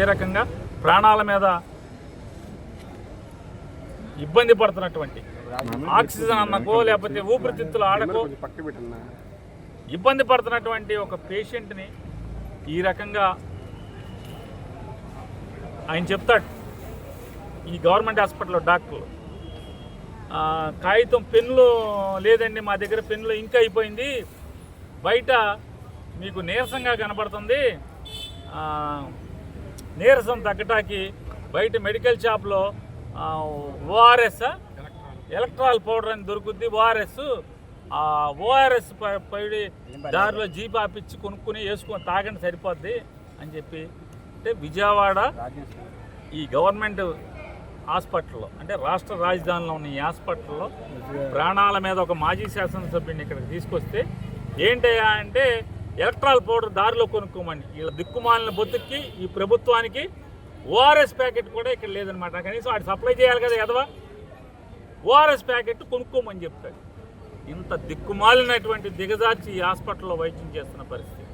ఏ రకంగా ప్రాణాల మీద ఇబ్బంది పడుతున్నటువంటి ఆక్సిజన్ అన్నకో లేకపోతే ఊపిరితిత్తులు ఆడకో ఇబ్బంది పడుతున్నటువంటి ఒక పేషెంట్ని ఈ రకంగా ఆయన చెప్తాడు. ఈ గవర్నమెంట్ హాస్పిటల్లో డాక్టర్లు. కాగితం పెన్నులు లేదండి మా దగ్గర పెన్నులు ఇంకా అయిపోయింది. బయట మీకు నీరసంగా కనబడుతుంది. నీరసం తగ్గటానికి బయట మెడికల్ షాప్లో ఓఆర్ఎస్ ఎలక్ట్రాల్ పౌడర్ అని దొరుకుద్ది. ఓఆర్ఎస్ ఆ ఓఆర్ఎస్ పడి దారిలో జీప్ ఆపిచ్చి కొనుక్కుని వేసుకొని తాగండి సరిపోద్ది అని చెప్పి. అంటే విజయవాడ ఈ గవర్నమెంట్ హాస్పిటల్లో అంటే రాష్ట్ర రాజధానిలో ఉన్న ఈ హాస్పిటల్లో ప్రాణాల మీద ఒక మాజీ శాసనసభ్యుడిని ఇక్కడికి తీసుకొస్తే ఏంటయ్యా అంటే ఎలక్ట్రాల్ పౌడర్ దారిలో కొనుక్కోమని వీళ్ళ దిక్కుమాలిన బొత్తుకి ఈ ప్రభుత్వానికి ఓఆర్ఎస్ ప్యాకెట్ కూడా ఇక్కడ లేదనమాట కనీసం వాడు సప్లై చేయాలి కదా ఎదవా ఓఆర్ఎస్ ప్యాకెట్ కొనుక్కోమని చెప్తాడు. ఇంత దిక్కుమాలినటువంటి దిగజార్చి ఈ హాస్పిటల్లో వైద్యం చేస్తున్న పరిస్థితి.